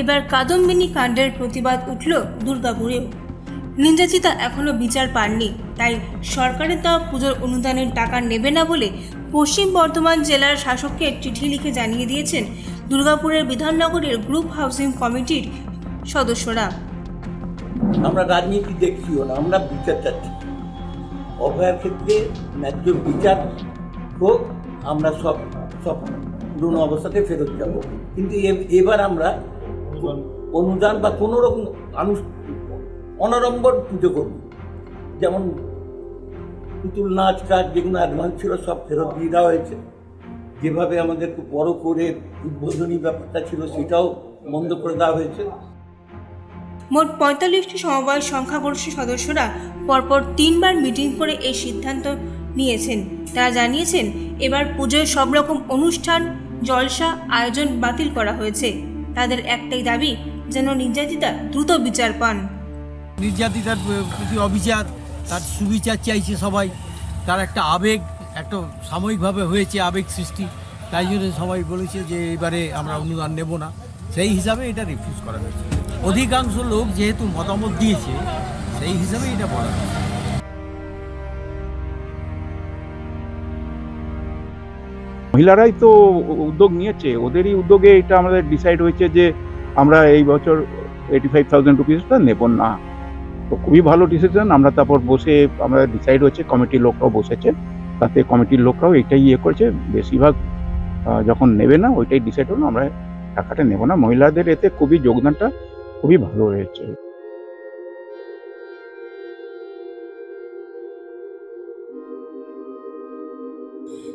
এবার কাদম্বিনী কাণ্ডের প্রতিবাদ উঠল দুর্গাপুরেও। নির্যাতিতা এখনও বিচার পাননি, তাই সরকারের দেওয়া পুজোর অনুদানের টাকা নেবে না বলে পশ্চিম বর্ধমান জেলার শাসককে চিঠি লিখে জানিয়ে দিয়েছেন দুর্গাপুরের বিধাননগরের গ্রুপ হাউসিং কমিটির সদস্যরা। আমরা রাজনীতি দেখছিও না, আমরা বিচার চাচ্ছি। অভয়ার ক্ষেত্রে ন্যায্য বিচার হোক, আমরা সব সব পুরনো অবস্থাতে ফেরত যাব। কিন্তু এবার আমরা অনুদান বা কোনো রকম আনুষ- অনাড়ম্বর পুজো করব। যেমন পুতুল নাচ কাজ যেগুলো অ্যাডভান্স ছিল, সব ফেরত দিয়ে দেওয়া হয়েছে। যেভাবে আমাদের বড় করে উদ্বোধনী ব্যাপারটা ছিল, সেটাও বন্ধ করে দেওয়া হয়েছে। মোট পঁয়তাল্লিশটি সমবায় সংখ্যাগরিষ্ঠ সদস্যরা পরপর তিনবার মিটিং করে এই সিদ্ধান্ত নিয়েছেন। তারা জানিয়েছেন, এবার পুজোয় সব রকম অনুষ্ঠান, জলসা, আয়োজন বাতিল করা হয়েছে। তাদের একটাই দাবি, যেন নির্যাতিতা দ্রুত বিচার পান। নির্যাতিতার প্রতি অবিচার তার সুবিচার চাইছে সবাই। তার একটা আবেগ, একটা সাময়িকভাবে হয়েছে আবেগ সৃষ্টি। তাই জন্য সবাই বলেছে যে এবারে আমরা অনুদান নেব না। সেই হিসাবে এটা রিফিউজ করা হয়েছে। অধিকাংশ লোক যেহেতু মতামত দিয়েছে, সেই হিসাবে এটা বলা হয়েছে। মহিলারাই তো উদ্যোগ নিয়েছে, ওদেরই উদ্যোগে এটা আমাদের ডিসাইড হয়েছে যে আমরা এই বছর এইটি ফাইভ থাউজেন্ড রুপিসটা নেব না। তো খুবই ভালো ডিসিশন আমরা তারপর বসে আমরা ডিসাইড হয়েছে কমিটির লোকরাও বসেছে, তাতে কমিটির লোকরাও এটাই ইয়ে করেছে, বেশিরভাগ যখন নেবে না, ওইটাই ডিসাইড হলো, আমরা টাকাটা নেব না। মহিলাদের এতে খুবই যোগদানটা খুবই ভালো হয়েছে।